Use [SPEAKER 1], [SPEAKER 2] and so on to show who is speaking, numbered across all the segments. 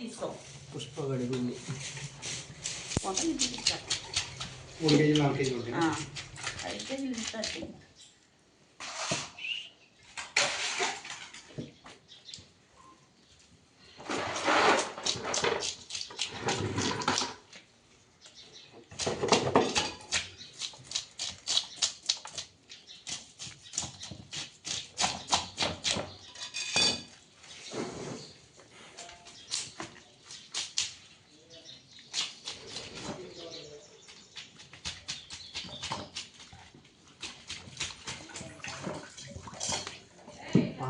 [SPEAKER 1] తీసుకో.
[SPEAKER 2] పుష్ప గడుగుంది
[SPEAKER 1] మొత్తం ఇది తీసుకో.
[SPEAKER 2] మూడు కేజీలు నాలుగు కేజీలు ఉంటాయి.
[SPEAKER 1] ఆ, ఐదు కేజీలు ఇస్తారు
[SPEAKER 2] మా అమ్మ ఇట్లా ఇది ఒక డైరెక్షన్ చూస్తే మెరుతాయి చూడు ఈ రెక్కలు కదా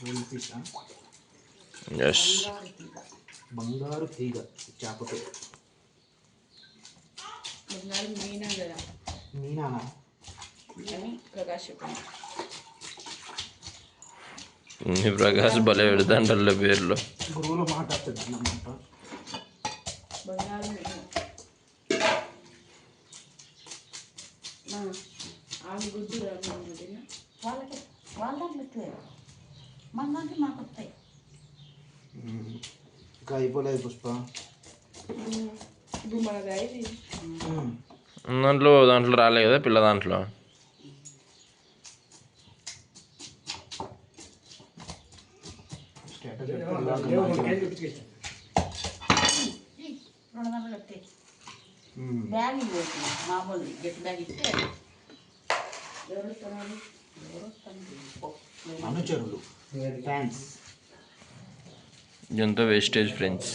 [SPEAKER 2] రోల్ ఫిష్
[SPEAKER 3] ఎస్
[SPEAKER 2] బంగారు తీగ చేపతో
[SPEAKER 1] బంగారం మీనా కదా
[SPEAKER 2] మీనానా
[SPEAKER 1] అని ప్రకాష్
[SPEAKER 3] భలే పెడతాంటల్లే పేర్లు.
[SPEAKER 2] గురువుల
[SPEAKER 1] వాళ్ళకి వాళ్ళ దాంట్లో మన దాంట్లో మాకు వస్తాయి.
[SPEAKER 2] ఇంకా అయిపోలేదు పుష్ప.
[SPEAKER 3] దాంట్లో దాంట్లో రాలే కదా పిల్ల దాంట్లో
[SPEAKER 2] స్టేటస్ పెట్టుకోవాలి.
[SPEAKER 1] రెండు వందలు వస్తాయి
[SPEAKER 2] ఉమ్.
[SPEAKER 1] బ్యాగ్ ఇవ్వచ్చు మామూలు గట్టి బ్యాగ్ ఇస్తే ఎవరు వస్తున్నారు ఎవరు వస్తున్నారు
[SPEAKER 2] అనుచరులు. ఫ్యాన్స్.
[SPEAKER 3] ఇదంతా వేస్టేజ్ ఫ్రెండ్స్.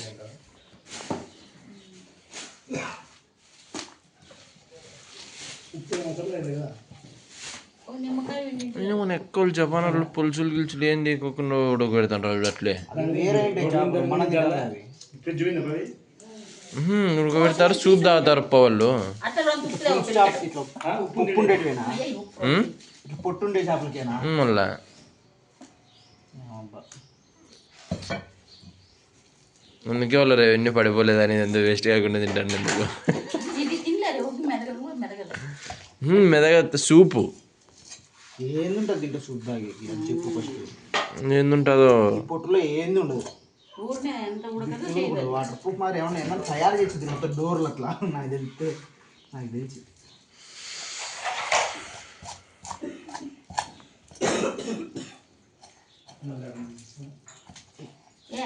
[SPEAKER 3] మన ఎక్కువ జపాన్ వాళ్ళు పులుసులు గిలుసులు ఏం తీసుకోకుండా ఉడకబెడతాంటారు అట్లే. ఉడకబెడతారు సూప్ తాగుతారు అప్ప వాళ్ళు మళ్ళా. అందుకే వాళ్ళు రెవెన్యూ పడిపోలేదని ఎంత వేస్ట్ కాకుండా తింటాను ఎందుకు? మెదగా సూపు.
[SPEAKER 2] ఏందుంటుంది దీంట్లో చూద్దాగి చెప్పు ఫస్ట్
[SPEAKER 3] ఏందుంటుందో?
[SPEAKER 2] పొట్టులో ఏంది ఉండదు?
[SPEAKER 1] ఊరినే ఎంత ఉడకదో చేయదు
[SPEAKER 2] వాటర్ ప్రూఫ్ మరి ఏమన్నా ఏమన్నా తయారు చేసింది మొత్తం డోర్లు అట్లా? నాకు తెలిస్తే నాకు తెలిసి.
[SPEAKER 1] ఏ?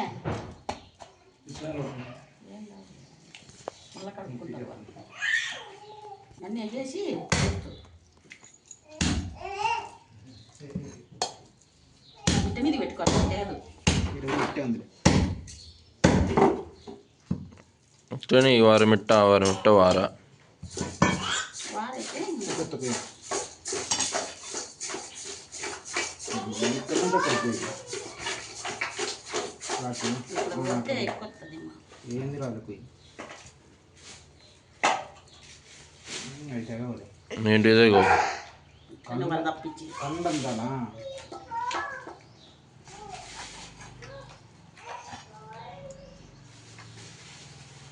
[SPEAKER 1] మళ్ళీ కడుక్కుంటారు అన్నీ గుట్ట మీద పెట్టుకోవాలి
[SPEAKER 2] ఇరవై ఇట్టే ఉంది. నుండి అక్కడికి పోయి. రాత్రి.
[SPEAKER 1] ఇప్పుడు పోతే ఎక్కువ వస్తుంది
[SPEAKER 2] ఏంది రాదు పోయి అయితే కావాలి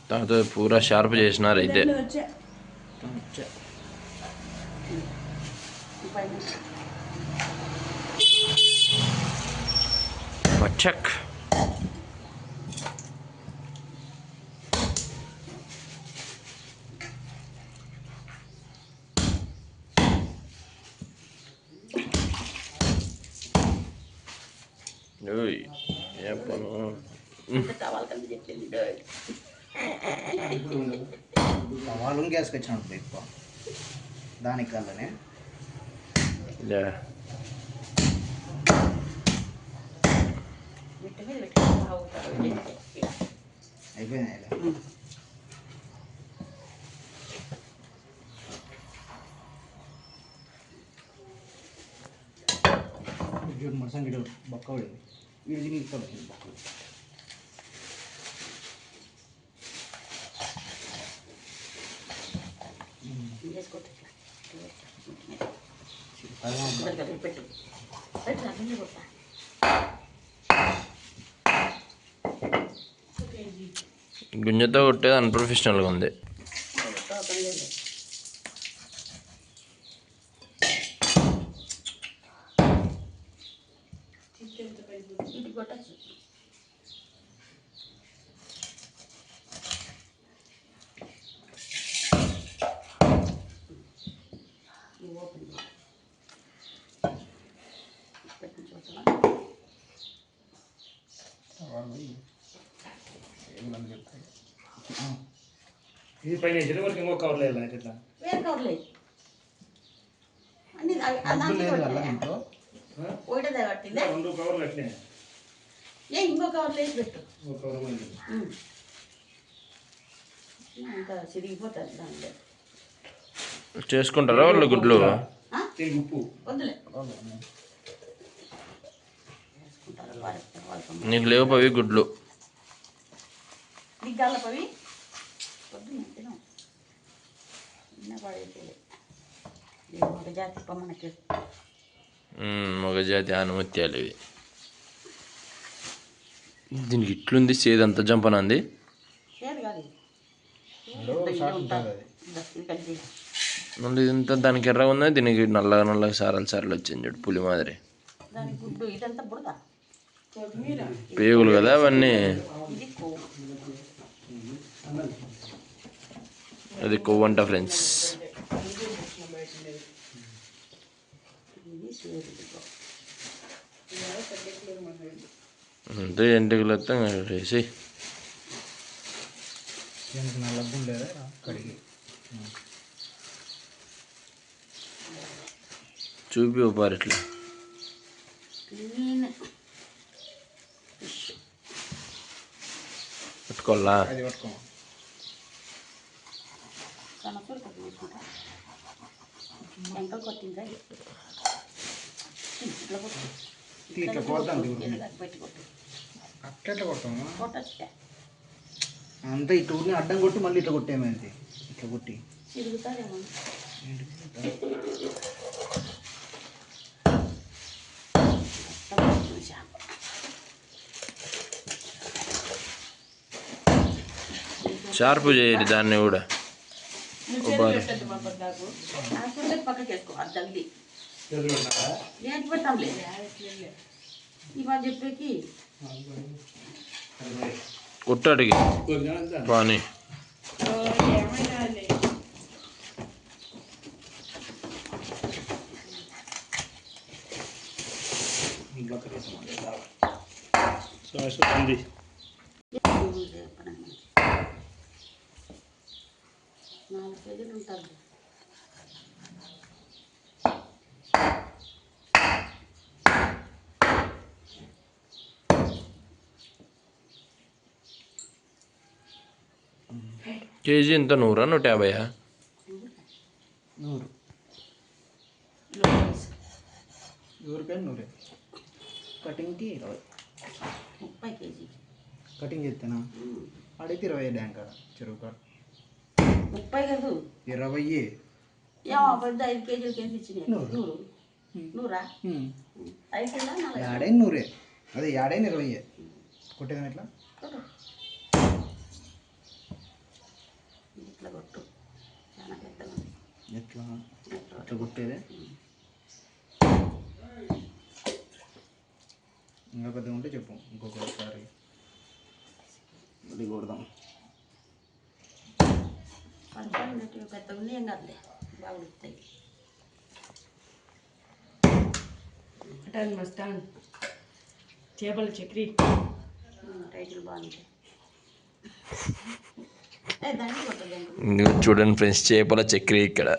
[SPEAKER 3] ఏంటిదో ఇగో
[SPEAKER 1] కన్ను వాళ్ళు తప్పించి
[SPEAKER 2] కండం దానా
[SPEAKER 3] తాత పూరా షార్ప్ చేసినారు అయితే
[SPEAKER 2] వచ్చా.
[SPEAKER 3] పచ్చక్ ఓయ్ ఏం పను
[SPEAKER 1] కావాలి కలిసి చెప్పింది
[SPEAKER 2] వాళ్ళు గ్యాస్ వచ్చినప్పుడు ఎక్కువ దానికి కల్లనే
[SPEAKER 3] లే
[SPEAKER 1] బిట్ట మీద పెట్టుకుని తాగుతారు
[SPEAKER 2] అయిపోయినాయి చూడు మరసం గిడ బొక్క పడింది వీడికి ఇక్కడ వచ్చింది
[SPEAKER 3] గుంజతో కొట్టేది అన్ప్రొఫెషనల్గా ఉంది.
[SPEAKER 1] ఇది
[SPEAKER 2] పైన వేసారు వరకు ఇంకో కవర్ లేదు ఇట్లా.
[SPEAKER 1] వేరు అన్ని
[SPEAKER 2] డబ్బులు లేదు. ఇంట్లో
[SPEAKER 1] ఒకటే పట్టిందే?
[SPEAKER 2] రెండు కవర్లు అట్లే
[SPEAKER 1] ఏ ఇంకో కవర్లో వేసి పెట్టు.
[SPEAKER 2] ఒక కవర్.
[SPEAKER 1] ఇంకా చిరిగిపోతుంది దాంట్లో.
[SPEAKER 3] చేసుకుంటారా వాళ్ళు గుడ్లు?
[SPEAKER 2] ఉప్పు.
[SPEAKER 1] వద్దులే.
[SPEAKER 3] నీకు లేవు పవి గుడ్లు.
[SPEAKER 1] నీకు గల్ల పవి? మనకి
[SPEAKER 3] మగజాతి ఆనుమత్యాలు ఇవి. దీనికి ఇట్లుంది సేది అంత జంపనంది మళ్ళీ ఇంత దానికి ఎర్రగా ఉంది దీనికి నల్లగా నల్లగా సారాలు సారాలు వచ్చింది చూడు పులి మాదిరి. పేగులు కదా అవన్నీ
[SPEAKER 1] ఇది కొవ్వు
[SPEAKER 3] అది కొవ్వంట ఫ్రెండ్స్. అంతే ఎంటికలు వస్తే వేసి. చూపి ఒప్పారు ఇట్లా. పెట్టుకోవాలా?
[SPEAKER 1] కొట్టిందా ఇట్లా కొట్టు.
[SPEAKER 2] ఇట్లా కొడతాం
[SPEAKER 1] ఇలా పెట్టి కొట్టు.
[SPEAKER 2] అట్లా కొడతాము?
[SPEAKER 1] కొట్టొచ్చా
[SPEAKER 2] అంతా ఈ టూర్ని అడ్డం కొట్టి మళ్ళీ ఇట్లా కొట్టేమైంది ఇట్లా కొట్టి.
[SPEAKER 1] తిరుగుతారేమో
[SPEAKER 3] షార్ప్ చేయాలి దాన్ని కూడా.
[SPEAKER 1] పక్కకి వేసుకో అది తగిలి ఏంటి పెడతాంలే ఇవాళ చెప్పేకి
[SPEAKER 3] కొట్టాడికి పాని
[SPEAKER 2] ఉంది
[SPEAKER 1] నాలుగు కేజీలు ఉంటుంది
[SPEAKER 3] కేజీ ఎంత నూరా నూట యాభైయా
[SPEAKER 2] నూరు
[SPEAKER 1] కిలో రైస్
[SPEAKER 2] నూరుపై నూరే కటింగ్కి ఇరవై
[SPEAKER 1] ముప్పై కేజీ
[SPEAKER 2] కటింగ్ చేస్తేనా అడిగితే ఇరవై డ్యాంక్ చెరువు కాడ
[SPEAKER 1] ముప్పై కాదు
[SPEAKER 2] ఇరవై
[SPEAKER 1] ఏమో పెద్ద ఐదు కేజీలకి ఎంత ఇచ్చినాయి
[SPEAKER 2] నూరు.
[SPEAKER 1] నూరు నూరా ఐదు కిలో నాలుగు
[SPEAKER 2] యాడైన నూరే అదే యాడైన ఇరవై కొట్టేదాం ఎట్లా
[SPEAKER 1] కొట్టు. ఇట్లా కొట్టు? చాలా పెద్దగా ఉంది.
[SPEAKER 2] ఎట్లా? అట్లా కొట్టేదే? ఇంకా పెద్దగా ఉంటే చెప్పు. ఇంకొకసారి మళ్ళీ కొడదాం.
[SPEAKER 1] ఉన్నట్టు పెద్దగా ఉంది ఏం కాదులే. బాగా ఉడుకుతాయి.
[SPEAKER 4] మటన్ మస్టాన్ చేపల చక్రి.
[SPEAKER 1] రైతులు బాగుంటాయి ఏ దాన్ని కొట్టదు
[SPEAKER 3] నువ్వు చూడండి ఫ్రెండ్స్ చేపల చక్రి ఇక్కడ.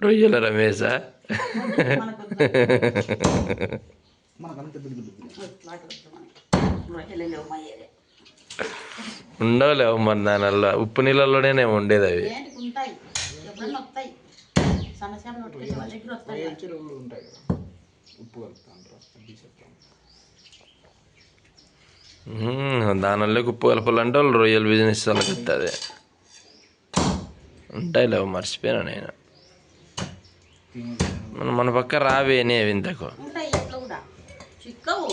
[SPEAKER 3] రొయ్యల రమేశా?
[SPEAKER 1] మనకు
[SPEAKER 2] మనకు అంత పెద్ద పెద్ద.
[SPEAKER 1] రొయ్యలు లేవు మా ఏరియా
[SPEAKER 3] ఉండవులే మరి దానివల్ల ఉప్పు నీళ్ళలోనే ఉండేది అవి
[SPEAKER 1] సన్న వాళ్ళ దగ్గర వస్తాయి
[SPEAKER 2] ఉంటాయి కదా. ఉప్పు కలుపుతాను
[SPEAKER 3] దానివల్ల ఉప్పు కలపాలంటే వాళ్ళు రొయ్యల బిజినెస్ వాళ్ళకి వస్తుంది ఉంటాయిలే మర్చిపోయాను నేను. మన మన పక్క రావే అనే వింతకు
[SPEAKER 1] ఉంటాయి ఇట్లా కూడా. చిక్కవు.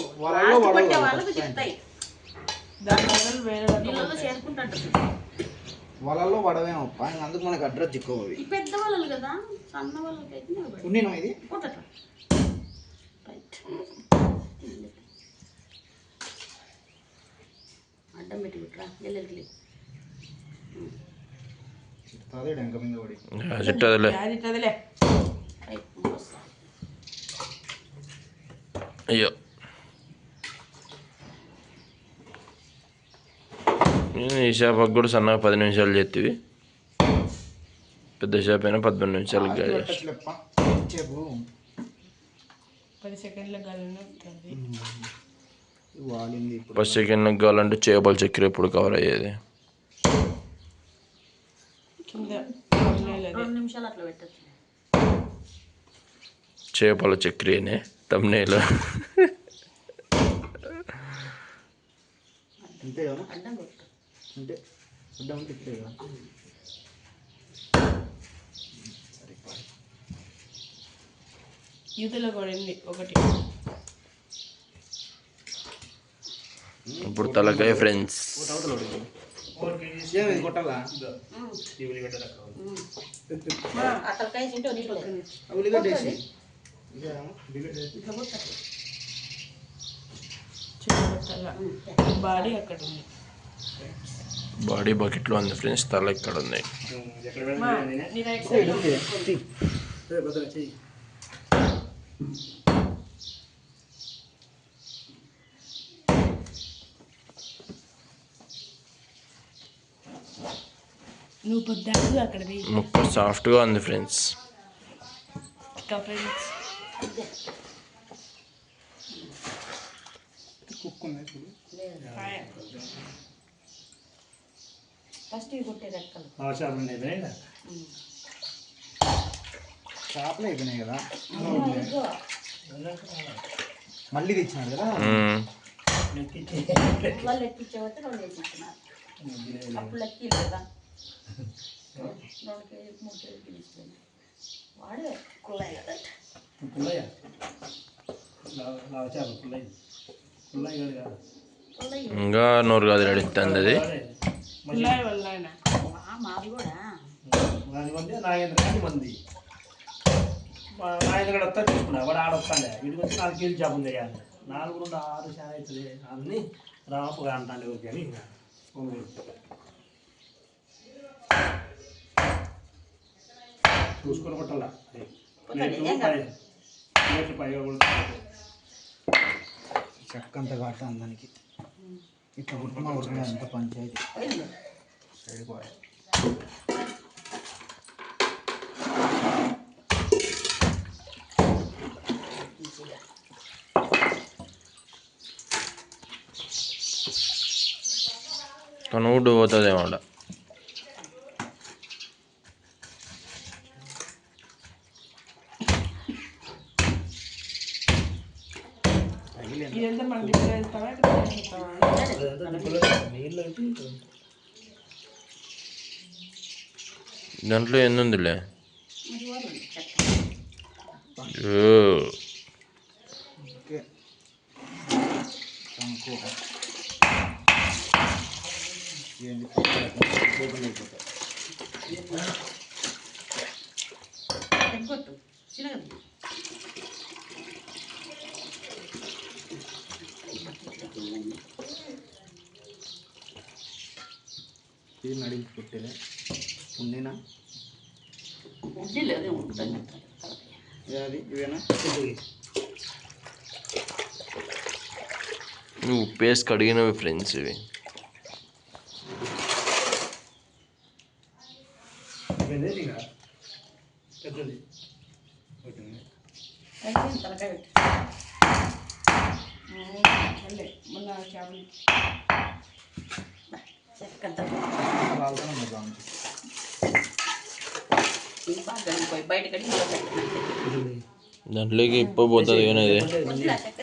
[SPEAKER 2] వలల్లో పడవేమో అప్ప. ఇంక అందుకు మనకు అడ్రస్ చిక్కువ అవి
[SPEAKER 1] ఈ పెద్ద వాళ్ళు కదా? సన్న వాళ్ళకి అయితే నిలబడి
[SPEAKER 2] ఉన్నినా ఇది?
[SPEAKER 1] కొట్టట రైట్ అడ్డం పెట్టి పెట్టరా? ఎల్లెల్లి
[SPEAKER 2] అదే డెంక మీద పడి.
[SPEAKER 3] చెట్టు అదిలే
[SPEAKER 4] అది ఇట్టదిలే
[SPEAKER 1] రైట్ వస్తా.
[SPEAKER 3] అయ్యో. ఈ చేపకు కూడా సన్నగా పది నిమిషాలు చేతివి. పెద్ద చేప అయినా పదకొండు నిమిషాలు గాలి. ఫస్ట్ సెకండ్ కావాలంటే చేపల చక్కెర ఎప్పుడు కవర్ అయ్యేది?
[SPEAKER 4] కింద thumbnail అది.
[SPEAKER 1] రెండు నిమిషాలు అట్లా పెట్టచ్చు.
[SPEAKER 3] చేపల చక్కెరనే తమ్నేలో.
[SPEAKER 2] అంతే అంటే అంటే ఇట్లే కదా
[SPEAKER 4] యూతలో పడింది ఒకటి.
[SPEAKER 3] ఇప్పుడు తలకాయ ఫ్రెండ్స్
[SPEAKER 4] బాడీ అక్కడ ఉంది.
[SPEAKER 3] బాడీ బకెట్లో ఉంది ఫ్రెండ్స్ తల ఇక్కడ ఉంది ముక్క సాఫ్ట్గా ఉంది ఫ్రెండ్స్.
[SPEAKER 4] ఫ్రెండ్స్.
[SPEAKER 2] కుక్.
[SPEAKER 1] ఫస్ట్ ఇవి కొట్టే రెక్కలు
[SPEAKER 2] చేపలు అయిపోయినాయి కదా? మళ్ళీ తెచ్చినాడు కదా.
[SPEAKER 1] వాళ్ళు ఎక్కించేవస్తే రెండు ఎక్కించినారు. అప్పుడు లెక్కలు కదా? రెండు కేజీ మూడు కేజీ తీసుకుని వాడే కుళ్ళాయి కదా. కుళ్ళాయి
[SPEAKER 3] ఇంకా నూరు కాదు నడుస్తుంది అది
[SPEAKER 4] వల్ల ఆయన
[SPEAKER 1] మాది కూడా.
[SPEAKER 5] మంది వస్తా తీసుకున్నా వాడు ఆడ వస్తాండే. వీటికి వచ్చి నాలుగు కేజీ చేప ఉంది కానీ నాలుగు రెండు ఆరు చాలా అవుతుంది. అన్ని రాపుగా అంటాండే ఊరికే అని. చూసుకొని కొట్టాలా? పైగా కూడా
[SPEAKER 2] చెక్క అంతా కాట దానికి. ఇట్లా కుట్టుమా కుట్టుమా అంత పంచాయతీ
[SPEAKER 1] పోయింది.
[SPEAKER 2] సైడ్ పోయి
[SPEAKER 3] కనుగుడ్డు
[SPEAKER 2] ఏంది ఓపెన్ అయిపోతాయి
[SPEAKER 1] తెగొట్టు చిన్నగా
[SPEAKER 2] ఇది నడిపి పెట్టేదే ఉన్నేనా
[SPEAKER 1] ఉడ్డీలు అదే ఉంటుంది.
[SPEAKER 2] అది ఇవేనా?
[SPEAKER 3] నువ్వు పేస్ట్ కడిగినవి ఫ్రెండ్స్ ఇవి.
[SPEAKER 5] పెద్దది
[SPEAKER 1] తలకాయ
[SPEAKER 3] దాంట్లోకి ఇప్ప పోతుంది కానీ అది
[SPEAKER 1] కొద్దిగా చెక్క